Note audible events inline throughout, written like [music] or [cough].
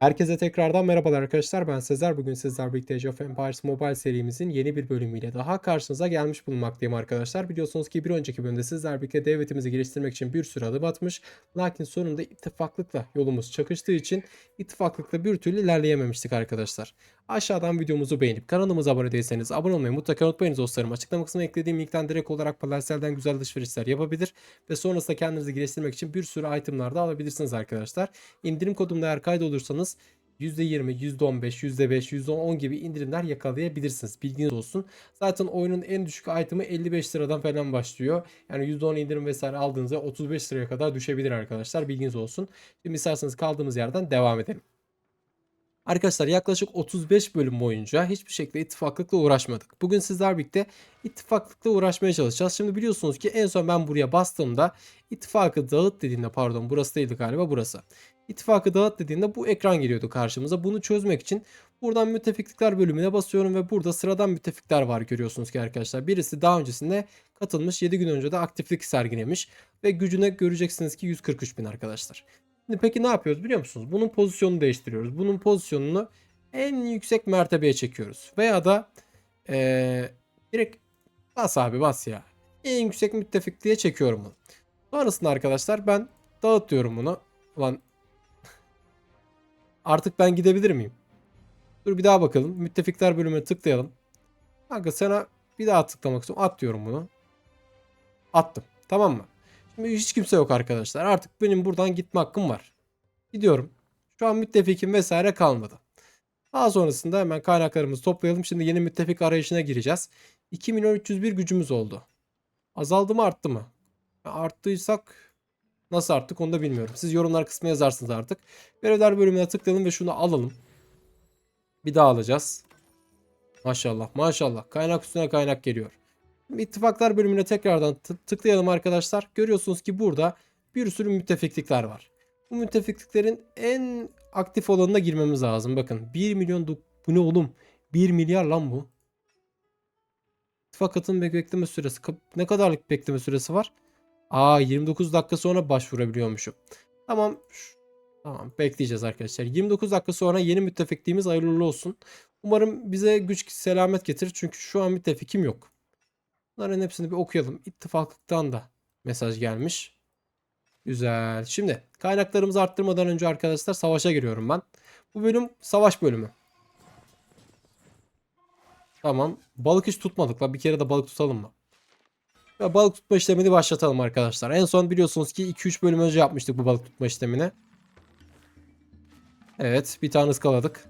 Herkese tekrardan merhabalar arkadaşlar. Ben Sezer. Bugün sizler birlikte Age of Empires Mobile serimizin yeni bir bölümüyle daha karşınıza gelmiş bulunmaktayım arkadaşlar. Biliyorsunuz ki bir önceki bölümde sizler birlikte devletimizi geliştirmek için bir sürü adım atmış. Lakin sonunda ittifaklıkla yolumuz çakıştığı için ittifaklıkla bir türlü ilerleyememiştik arkadaşlar. Aşağıdan videomuzu beğenip kanalımıza abone değilseniz abone olmayı mutlaka unutmayın dostlarım. Açıklama kısmına eklediğim linkten direkt olarak Palarsel'den güzel alışverişler yapabilir ve sonrasında kendinizi geliştirmek için bir sürü itemlar da alabilirsiniz arkadaşlar. İndirim kodumda eğer kaydolursanız %20, %15, %5, %10 gibi indirimler yakalayabilirsiniz. Bilginiz olsun. Zaten oyunun en düşük item'ı 55 liradan falan başlıyor. Yani %10 indirim vesaire aldığınızda 35 liraya kadar düşebilir arkadaşlar. Bilginiz olsun. Şimdi isterseniz kaldığımız yerden devam edelim. Arkadaşlar yaklaşık 35 bölüm boyunca hiçbir şekilde ittifaklıkla uğraşmadık. Bugün sizler birlikte ittifaklıkla uğraşmaya çalışacağız. Şimdi biliyorsunuz ki en son ben buraya bastığımda ittifakı dağıt dediğinde pardon burası değildi galiba burası. İttifakı dağıt dediğinde bu ekran geliyordu karşımıza. Bunu çözmek için buradan müttefiklikler bölümüne basıyorum ve burada sıradan müttefikler var görüyorsunuz ki arkadaşlar. Birisi daha öncesinde katılmış 7 gün önce de aktiflik sergilemiş ve gücüne göreceksiniz ki 143 bin arkadaşlar. Şimdi peki ne yapıyoruz biliyor musunuz? Bunun pozisyonunu değiştiriyoruz. Bunun pozisyonunu en yüksek mertebeye çekiyoruz. Veya da eee, direkt bas abi bas ya. En yüksek müttefikliğe çekiyorum bunu. Sonrasında arkadaşlar ben dağıtıyorum bunu. Ulan [laughs] artık ben gidebilir miyim? Dur bir daha bakalım. Müttefikler bölümüne tıklayalım. Kanka sana bir daha tıklamak istiyorum. At diyorum bunu. Attım. Tamam mı? Hiç kimse yok arkadaşlar. Artık benim buradan gitme hakkım var. Gidiyorum. Şu an müttefikim vesaire kalmadı. Daha sonrasında hemen kaynaklarımızı toplayalım. Şimdi yeni müttefik arayışına gireceğiz. 2 milyon 301 gücümüz oldu. Azaldı mı arttı mı? Arttıysak nasıl arttık onu da bilmiyorum. Siz yorumlar kısmına yazarsınız artık. Görevler bölümüne tıklayalım ve şunu alalım. Bir daha alacağız. Maşallah maşallah. Kaynak üstüne kaynak geliyor. İttifaklar bölümüne tekrardan tı- tıklayalım arkadaşlar. Görüyorsunuz ki burada bir sürü müttefiklikler var. Bu müttefikliklerin en aktif olanına girmemiz lazım. Bakın 1 milyon bu ne oğlum? 1 milyar lan bu. İttifakatın bek- bekleme süresi. Ne kadarlık bekleme süresi var? Aa 29 dakika sonra başvurabiliyormuşum. Tamam. Tamam bekleyeceğiz arkadaşlar. 29 dakika sonra yeni müttefikliğimiz hayırlı olsun. Umarım bize güç selamet getirir. Çünkü şu an müttefikim yok. Bunların hepsini bir okuyalım. İttifaklıktan da mesaj gelmiş. Güzel. Şimdi kaynaklarımızı arttırmadan önce arkadaşlar savaşa giriyorum ben. Bu bölüm savaş bölümü. Tamam. Balık hiç tutmadık. La bir kere de balık tutalım mı? Ve balık tutma işlemini başlatalım arkadaşlar. En son biliyorsunuz ki 2-3 bölüm önce yapmıştık bu balık tutma işlemini. Evet. Bir tane ıskaladık.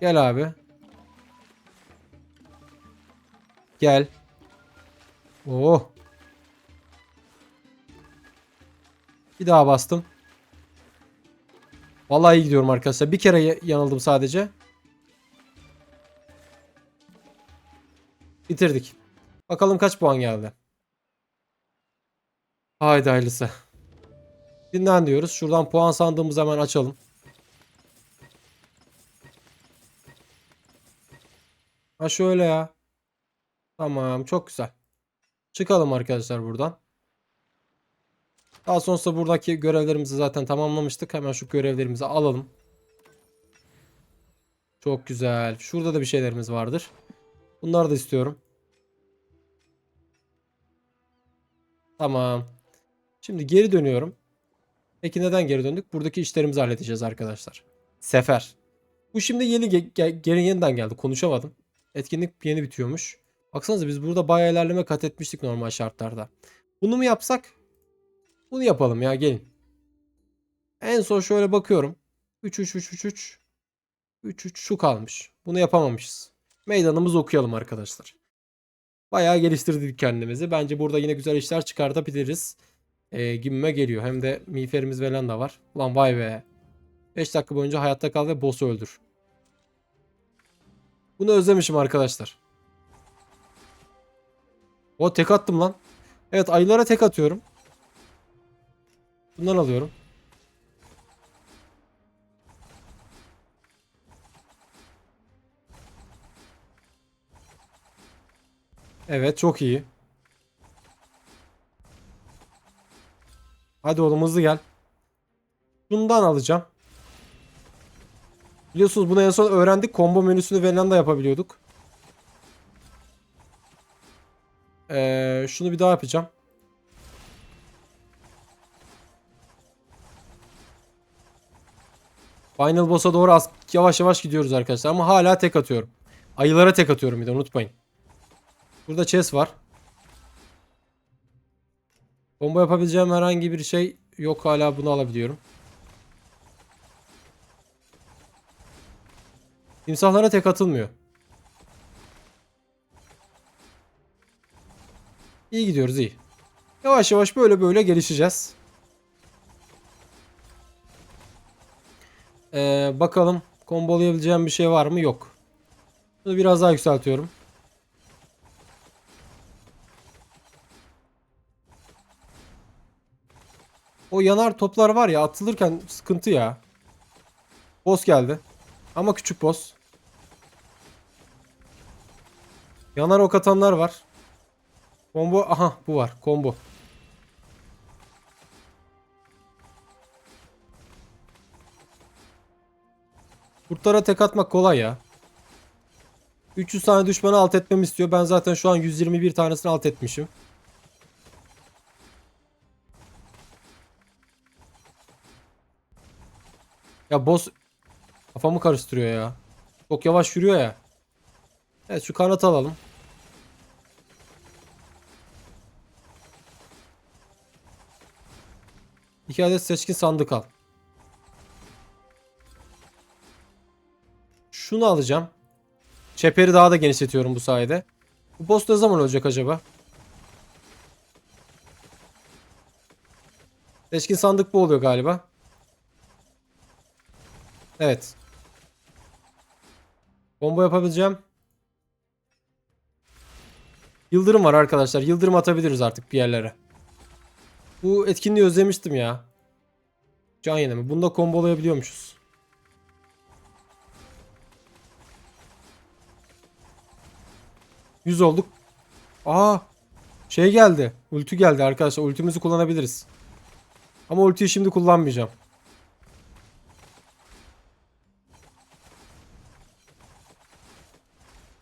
Gel abi. Gel. Oh. Bir daha bastım. Vallahi iyi gidiyorum arkadaşlar. Bir kere ya- yanıldım sadece. Bitirdik. Bakalım kaç puan geldi. Haydi hayırlısı. Dinlen diyoruz. Şuradan puan sandığımızı hemen açalım. Ha şöyle ya. Tamam çok güzel. Çıkalım arkadaşlar buradan. Daha sonrasında buradaki görevlerimizi zaten tamamlamıştık. Hemen şu görevlerimizi alalım. Çok güzel. Şurada da bir şeylerimiz vardır. Bunları da istiyorum. Tamam. Şimdi geri dönüyorum. Peki neden geri döndük? Buradaki işlerimizi halledeceğiz arkadaşlar. Sefer. Bu şimdi yeni ge- ge- geri yeniden geldi. Konuşamadım. Etkinlik yeni bitiyormuş. Baksanıza biz burada bayağı ilerleme kat etmiştik normal şartlarda. Bunu mu yapsak? Bunu yapalım ya gelin. En son şöyle bakıyorum. 3 3 3 3 3 3 3 şu kalmış. Bunu yapamamışız. Meydanımızı okuyalım arkadaşlar. Bayağı geliştirdik kendimizi. Bence burada yine güzel işler çıkartabiliriz. Ee, gibime geliyor. Hem de miğferimiz falan da var. Ulan vay be. 5 dakika boyunca hayatta kal ve boss'u öldür. Bunu özlemişim arkadaşlar. O tek attım lan. Evet ayılara tek atıyorum. Bundan alıyorum. Evet çok iyi. Hadi oğlum hızlı gel. Bundan alacağım. Biliyorsunuz bunu en son öğrendik. Combo menüsünü verilen de yapabiliyorduk. Ee, şunu bir daha yapacağım. Final boss'a doğru az, yavaş yavaş gidiyoruz arkadaşlar. Ama hala tek atıyorum. Ayılara tek atıyorum bir de unutmayın. Burada chest var. Bomba yapabileceğim herhangi bir şey yok. Hala bunu alabiliyorum. Timsahlara tek atılmıyor. İyi gidiyoruz iyi. Yavaş yavaş böyle böyle gelişeceğiz. Ee, bakalım kombolayabileceğim bir şey var mı? Yok. Bunu biraz daha yükseltiyorum. O yanar toplar var ya atılırken sıkıntı ya. Boss geldi. Ama küçük boss. Yanar ok atanlar var. Combo aha bu var combo. Kurtlara tek atmak kolay ya. 300 tane düşmanı alt etmemi istiyor. Ben zaten şu an 121 tanesini alt etmişim. Ya boss kafamı karıştırıyor ya. Çok yavaş yürüyor ya. Evet şu kanat alalım. İki adet seçkin sandık al. Şunu alacağım. Çeperi daha da genişletiyorum bu sayede. Bu boss ne zaman olacak acaba? Seçkin sandık bu oluyor galiba. Evet. Bomba yapabileceğim. Yıldırım var arkadaşlar. Yıldırım atabiliriz artık bir yerlere. Bu etkinliği özlemiştim ya. Can yenemi. Bunda kombolayabiliyormuşuz. Yüz olduk. Aa, şey geldi. Ulti geldi arkadaşlar. Ultimizi kullanabiliriz. Ama ultiyi şimdi kullanmayacağım.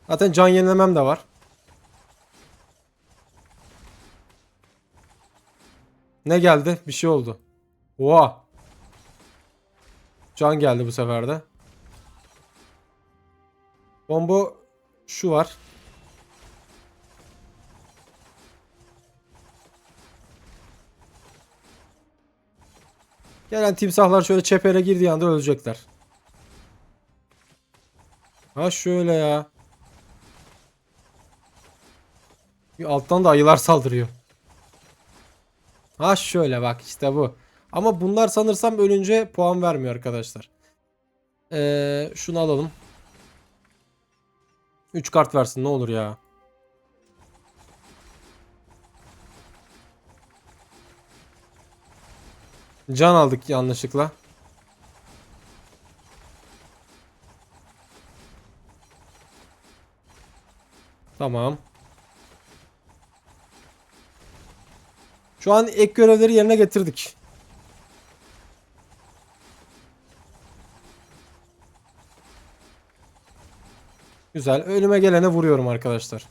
Zaten can yenilemem de var. Ne geldi? Bir şey oldu. Oha. Can geldi bu sefer de. Bombo şu var. Gelen timsahlar şöyle çepere girdiği anda ölecekler. Ha şöyle ya. Bir alttan da ayılar saldırıyor. Ha şöyle bak işte bu. Ama bunlar sanırsam ölünce puan vermiyor arkadaşlar. Ee, şunu alalım. 3 kart versin ne olur ya. Can aldık yanlışlıkla. Tamam. Şu an ek görevleri yerine getirdik. Güzel. Önüme gelene vuruyorum arkadaşlar.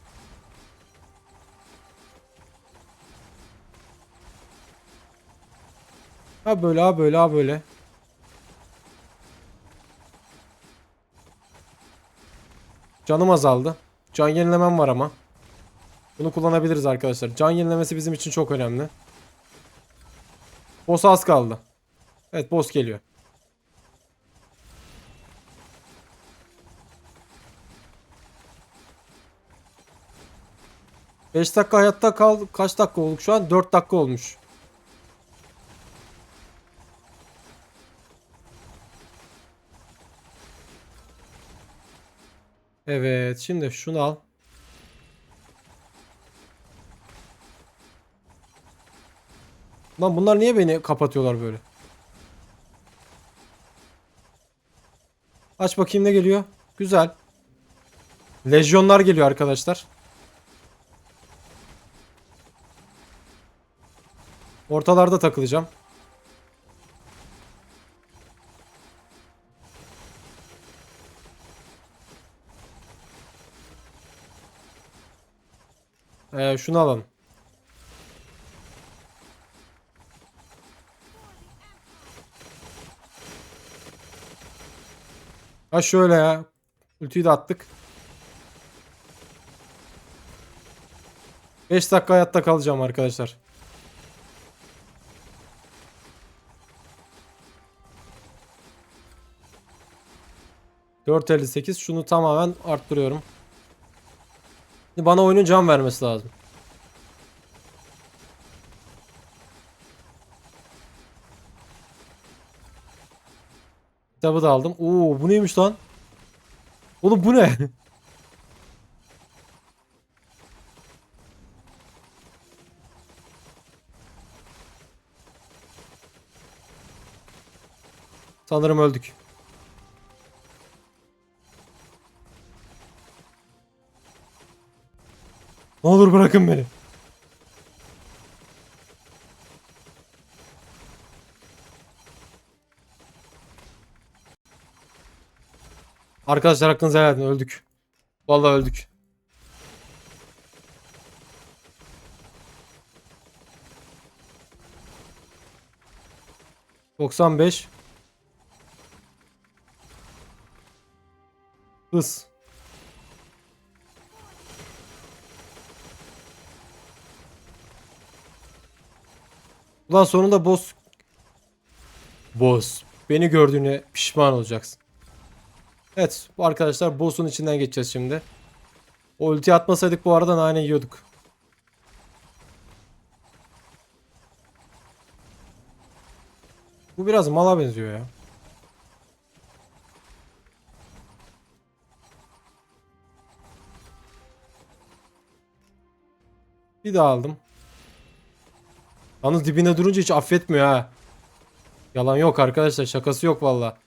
Ha böyle ha böyle ha böyle. Canım azaldı. Can yenilemem var ama. Bunu kullanabiliriz arkadaşlar. Can yenilemesi bizim için çok önemli. Boss az kaldı. Evet boss geliyor. Beş dakika hayatta kal. Kaç dakika olduk şu an? 4 dakika olmuş. Evet şimdi şunu al. Lan bunlar niye beni kapatıyorlar böyle? Aç bakayım ne geliyor. Güzel. Lejyonlar geliyor arkadaşlar. Ortalarda takılacağım. Ee, şunu alalım. Ha şöyle ya. Ultiyi de attık. 5 dakika hayatta kalacağım arkadaşlar. ...4.58 şunu tamamen arttırıyorum. Bana oyunun can vermesi lazım. Kitabı da aldım. Oo bu neymiş lan? Oğlum bu ne? [laughs] Sanırım öldük. Ne olur bırakın beni. Arkadaşlar hakkınızı helal edin öldük. Vallahi öldük. Doksan beş. Hız. Ulan sonunda boss Boss. Beni gördüğüne pişman olacaksın. Evet bu arkadaşlar boss'un içinden geçeceğiz şimdi. O ulti atmasaydık bu arada nane yiyorduk. Bu biraz mala benziyor ya. Bir daha aldım. Yalnız dibine durunca hiç affetmiyor ha. Yalan yok arkadaşlar şakası yok valla.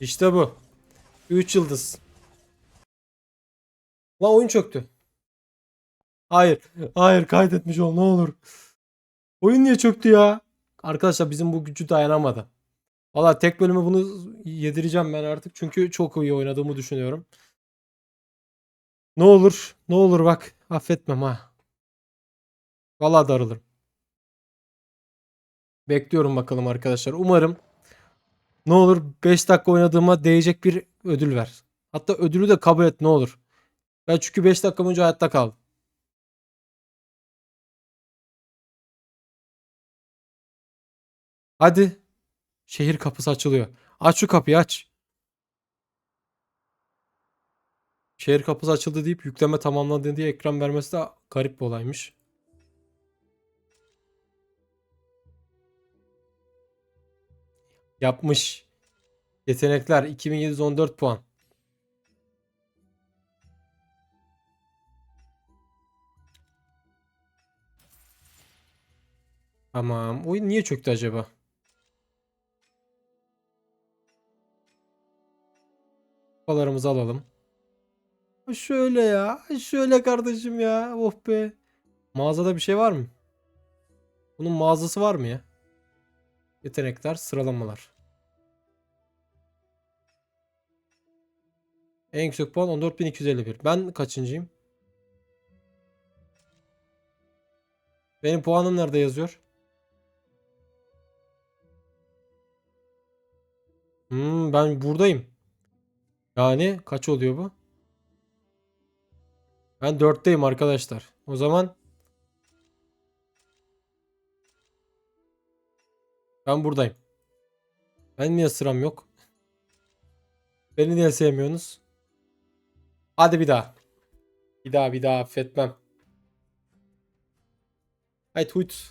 İşte bu. 3 yıldız. Lan oyun çöktü. Hayır. Hayır kaydetmiş ol ne olur. Oyun niye çöktü ya? Arkadaşlar bizim bu gücü dayanamadı. Valla tek bölümü bunu yedireceğim ben artık. Çünkü çok iyi oynadığımı düşünüyorum. Ne olur. Ne olur bak. Affetmem ha. Valla darılırım. Bekliyorum bakalım arkadaşlar. Umarım ne olur 5 dakika oynadığıma değecek bir ödül ver. Hatta ödülü de kabul et ne olur. Ben çünkü 5 dakika boyunca hayatta kaldım. Hadi. Şehir kapısı açılıyor. Aç şu kapıyı aç. Şehir kapısı açıldı deyip yükleme tamamlandı diye ekran vermesi de garip bir olaymış. Yapmış. Yetenekler 2714 puan. Tamam. Oyun niye çöktü acaba? Kupalarımızı alalım. Şöyle ya. Şöyle kardeşim ya. Oh be. Mağazada bir şey var mı? Bunun mağazası var mı ya? Yetenekler, sıralamalar. En yüksek puan 14251. Ben kaçıncıyım? Benim puanım nerede yazıyor? Hmm, ben buradayım. Yani kaç oluyor bu? Ben 4'teyim arkadaşlar. O zaman ben buradayım. Ben niye sıram yok? Beni niye sevmiyorsunuz? Hadi bir daha. Bir daha bir daha affetmem. Hayt huyt.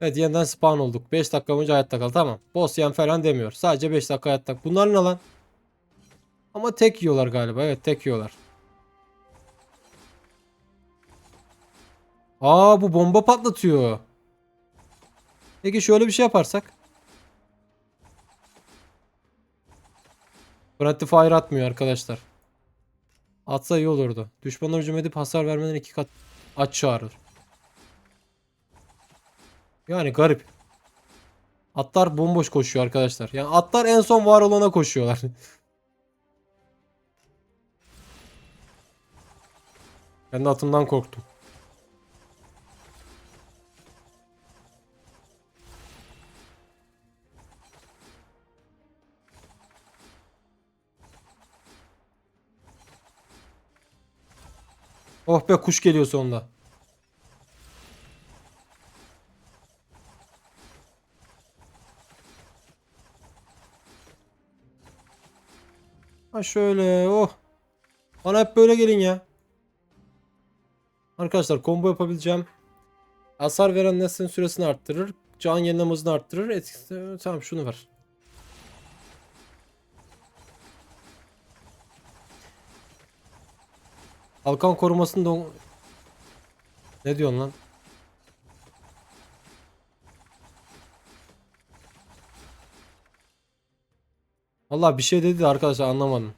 Evet yeniden spawn olduk. 5 dakika boyunca hayatta kal. Tamam. Boss yen falan demiyor. Sadece 5 dakika hayatta kal. Bunlar ne lan? Ama tek yiyorlar galiba. Evet tek yiyorlar. Aa bu bomba patlatıyor. Peki şöyle bir şey yaparsak. Gratifier atmıyor arkadaşlar. Atsa iyi olurdu. Düşmana hücum edip hasar vermeden iki kat aç çağırır. Yani garip. Atlar bomboş koşuyor arkadaşlar. Yani atlar en son var olana koşuyorlar. [laughs] ben de atımdan korktum. Oh be kuş geliyor sonunda. Ha şöyle oh. Bana hep böyle gelin ya. Arkadaşlar combo yapabileceğim. Hasar veren nesnenin süresini arttırır. Can yenileme hızını arttırır. Etkisi... Tamam şunu ver. Halkan korumasını da... Ne diyorsun lan? Vallahi bir şey dedi de arkadaşlar anlamadım.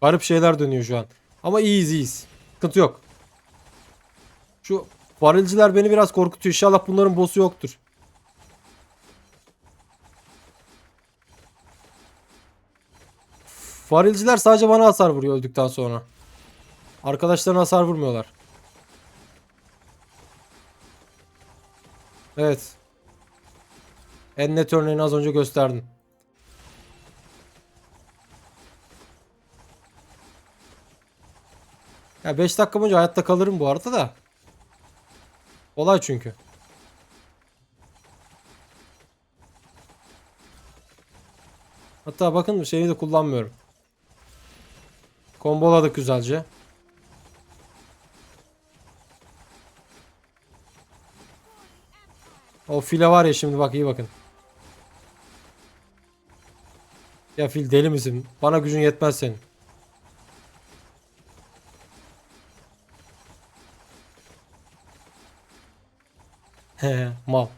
Garip şeyler dönüyor şu an. Ama iyiyiz iyiyiz. Sıkıntı yok. Şu varilciler beni biraz korkutuyor. İnşallah bunların boss'u yoktur. Varilciler sadece bana hasar vuruyor öldükten sonra. Arkadaşlarına hasar vurmuyorlar. Evet. En net örneğini az önce gösterdim. Ya 5 dakika boyunca hayatta kalırım bu arada da. Olay çünkü. Hatta bakın şeyi de kullanmıyorum. Komboladık güzelce. O file var ya şimdi bak iyi bakın. Ya fil deli misin? Bana gücün yetmez senin. Mal.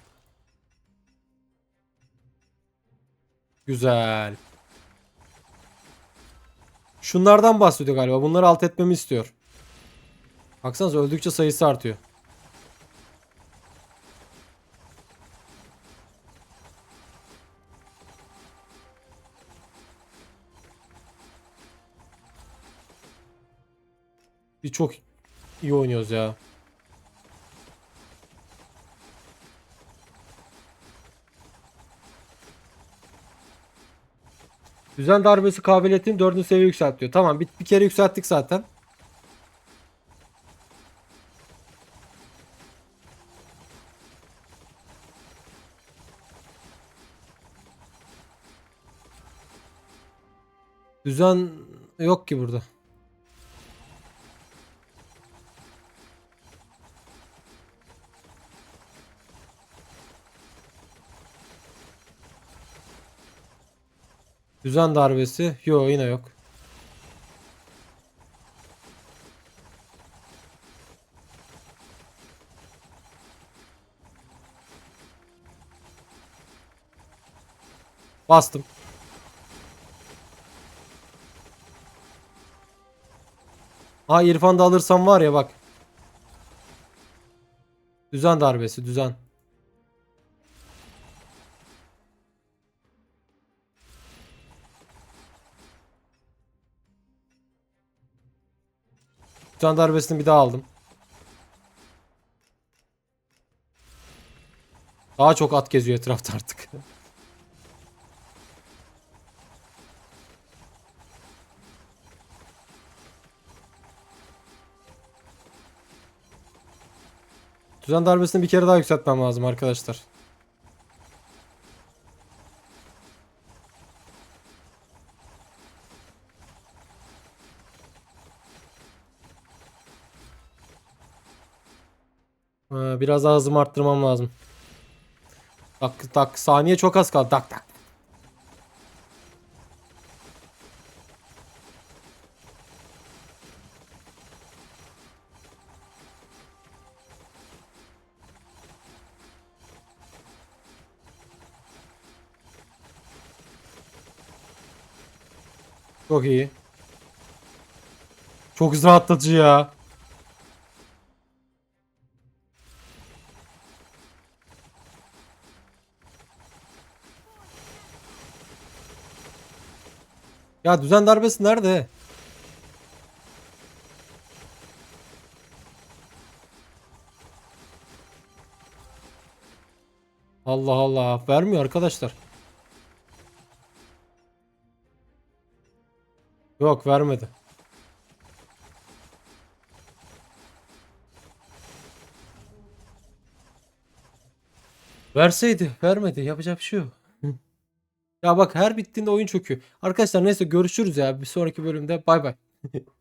Güzel. Şunlardan bahsediyor galiba. Bunları alt etmemi istiyor. Baksanıza öldükçe sayısı artıyor. Bir çok iyi oynuyoruz ya. Düzen darbesi kabiliyetini 4. seviye yükseltiyor. Tamam bir, bir kere yükselttik zaten. Düzen yok ki burada. Düzen darbesi. Yo yine yok. Bastım. Ha İrfan da alırsam var ya bak. Düzen darbesi düzen. Can darbesini bir daha aldım. Daha çok at geziyor etrafta artık. Düzen darbesini bir kere daha yükseltmem lazım arkadaşlar. Ee, biraz daha hızımı arttırmam lazım. Tak tak saniye çok az kaldı. Tak tak. Çok iyi. Çok hızlı atlatıcı ya. Ya düzen darbesi nerede? Allah Allah. Vermiyor arkadaşlar. Yok vermedi. Verseydi. Vermedi. Yapacak bir şey yok. Ya bak her bittiğinde oyun çöküyor. Arkadaşlar neyse görüşürüz ya. Bir sonraki bölümde bay bay. [laughs]